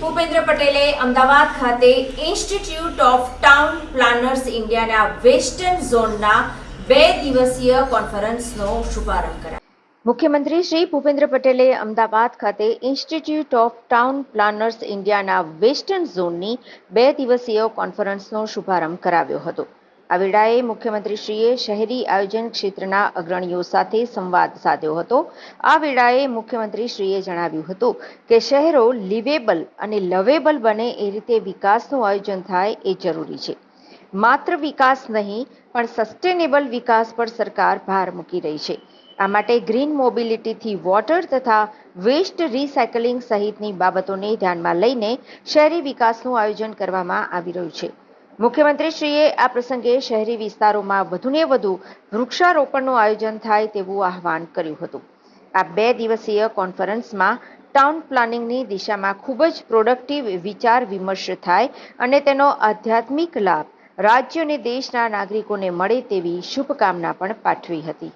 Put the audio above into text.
ભૂપેન્દ્ર પટેલે અમદાવાદ ખાતે institute of town planners ઇન્ડિયાના વેસ્ટર્ન ઝોનના બે દિવસીય કોન્ફરન્સનો શુભારંભ કરાયો. મુખ્યમંત્રી શ્રી ભૂપેન્દ્ર પટેલે અમદાવાદ ખાતે ઇન્સ્ટિટ્યૂટ ઓફ ટાઉન પ્લાનર્સ ઇન્ડિયાના વેસ્ટર્ન ઝોનની બે દિવસીય કોન્ફરન્સનો શુભારંભ કરાવ્યો હતો. આ વેળાએ મુખ્યમંત્રીશ્રીએ શહેરી આયોજન ક્ષેત્રના અગ્રણીઓ સાથે સંવાદ સાધ્યો હતો. આ વેળાએ મુખ્યમંત્રીશ્રીએ જણાવ્યું હતું કે શહેરો લિવેબલ અને લવેબલ બને એ રીતે વિકાસનું આયોજન થાય એ જરૂરી છે. માત્ર વિકાસ નહીં, પણ સસ્ટેનેબલ વિકાસ પર સરકાર ભાર મૂકી રહી છે. આ માટે ગ્રીન મોબિલિટીથી વોટર તથા વેસ્ટ રિસાયકલિંગ સહિતની બાબતોને ધ્યાનમાં લઈને શહેરી વિકાસનું આયોજન કરવામાં આવી રહ્યું છે. મુખ્યમંત્રીશ્રીએ આ પ્રસંગે શહેરી વિસ્તારોમાં વધુને વધુ વૃક્ષારોપણનું આયોજન થાય તેવું આહવાન કર્યું હતું. આ બે દિવસીય કોન્ફરન્સમાં ટાઉન પ્લાનિંગની દિશામાં ખૂબ જ પ્રોડક્ટિવ વિચાર વિમર્શ થાય અને તેનો આધ્યાત્મિક લાભ રાજ્ય અને દેશના નાગરિકોને મળે તેવી શુભકામના પણ પાઠવી હતી.